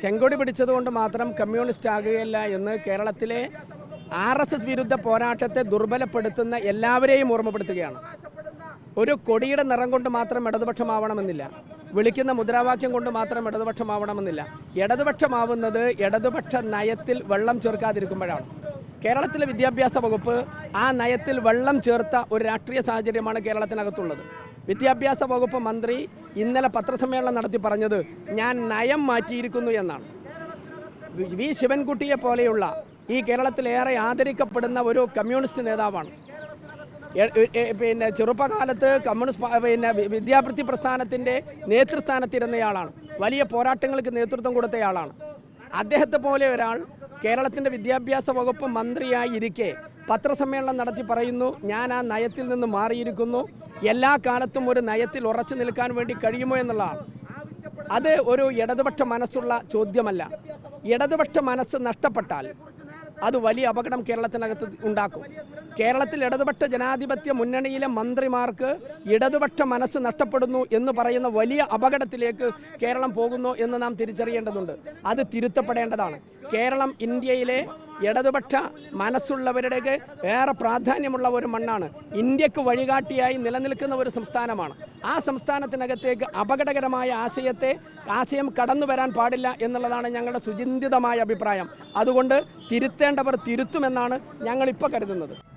ചെങ്കൊടി പിടിച്ചതുകൊണ്ട് മാത്രം കമ്മ്യൂണിസ്റ്റ് ആകുകയില്ല എന്ന് കേരളത്തിലെ ആർ എസ് എസ് വിരുദ്ധ പോരാട്ടത്തെ ദുർബലപ്പെടുത്തുന്ന എല്ലാവരെയും ഓർമ്മപ്പെടുത്തുകയാണ്. ഒരു കൊടിയുടെ നിറം കൊണ്ട് മാത്രം ഇടതുപക്ഷമാവണമെന്നില്ല. വിളിക്കുന്ന മുദ്രാവാക്യം കൊണ്ട് മാത്രം ഇടതുപക്ഷമാവണമെന്നില്ല. ഇടതുപക്ഷമാവുന്നത് ഇടതുപക്ഷ നയത്തിൽ വെള്ളം ചേർക്കാതിരിക്കുമ്പോഴാണ്. കേരളത്തിലെ വിദ്യാഭ്യാസ വകുപ്പ് ആ നയത്തിൽ വെള്ളം ചേർത്ത ഒരു രാഷ്ട്രീയ സാഹചര്യമാണ് കേരളത്തിനകത്തുള്ളത്. വിദ്യാഭ്യാസ വകുപ്പ് മന്ത്രി ഇന്നലെ പത്രസമ്മേളനം നടത്തി പറഞ്ഞത് ഞാൻ നയം മാറ്റിയിരിക്കുന്നു എന്നാണ്. വി- ശിവൻകുട്ടിയെ പോലെയുള്ള ഈ കേരളത്തിലേറെ ആദരിക്കപ്പെടുന്ന ഒരു കമ്മ്യൂണിസ്റ്റ് നേതാവാണ്. പിന്നെ ചെറുപ്പകാലത്ത് കമ്മ്യൂണിസ്റ്റ് പിന്നെ വിദ്യാഭ്യർത്ഥി പ്രസ്ഥാനത്തിന്റെ നേതൃസ്ഥാനത്തിരുന്നയാളാണ്. വലിയ പോരാട്ടങ്ങൾക്ക് നേതൃത്വം കൊടുത്തയാളാണ്. അദ്ദേഹത്തെ പോലെ ഒരാൾ കേരളത്തിന്റെ വിദ്യാഭ്യാസ വകുപ്പ് മന്ത്രിയായി ഇരിക്കെ പത്രസമ്മേളനം നടത്തി പറയുന്നു ഞാൻ ആ നയത്തിൽ നിന്ന് മാറിയിരിക്കുന്നു. എല്ലാ കാലത്തും ഒരു നയത്തിൽ ഉറച്ചു നിൽക്കാൻ വേണ്ടി കഴിയുമോ എന്നുള്ളതാണ്. അത് ഒരു ഇടതുപക്ഷ മനസ്സുള്ള ചോദ്യമല്ല. ഇടതുപക്ഷ മനസ്സ് നഷ്ടപ്പെട്ടാൽ അത് വലിയ അപകടം കേരളത്തിനകത്ത് ഉണ്ടാക്കും. കേരളത്തിൽ ഇടതുപക്ഷ ജനാധിപത്യ മുന്നണിയിലെ മന്ത്രിമാർക്ക് ഇടതുപക്ഷ മനസ്സ് നഷ്ടപ്പെടുന്നു എന്ന് പറയുന്ന വലിയ അപകടത്തിലേക്ക് കേരളം പോകുന്നു എന്ന് നാം തിരിച്ചറിയേണ്ടതുണ്ട്. അത് തിരുത്തപ്പെടേണ്ടതാണ്. കേരളം ഇന്ത്യയിലെ ഇടതുപക്ഷ മനസ്സുള്ളവരുടെയൊക്കെ ഏറെ പ്രാധാന്യമുള്ള ഒരു മണ്ണാണ്. ഇന്ത്യയ്ക്ക് വഴികാട്ടിയായി നിലനിൽക്കുന്ന ഒരു സംസ്ഥാനമാണ്. ആ സംസ്ഥാനത്തിനകത്തേക്ക് അപകടകരമായ ആശയത്തെ ആശയം കടന്നു വരാൻ പാടില്ല എന്നുള്ളതാണ് ഞങ്ങളുടെ സുചിന്തിതമായ അഭിപ്രായം. അതുകൊണ്ട് തിരുത്തേണ്ടവർ തിരുത്തുമെന്നാണ് ഞങ്ങളിപ്പോൾ കരുതുന്നത്.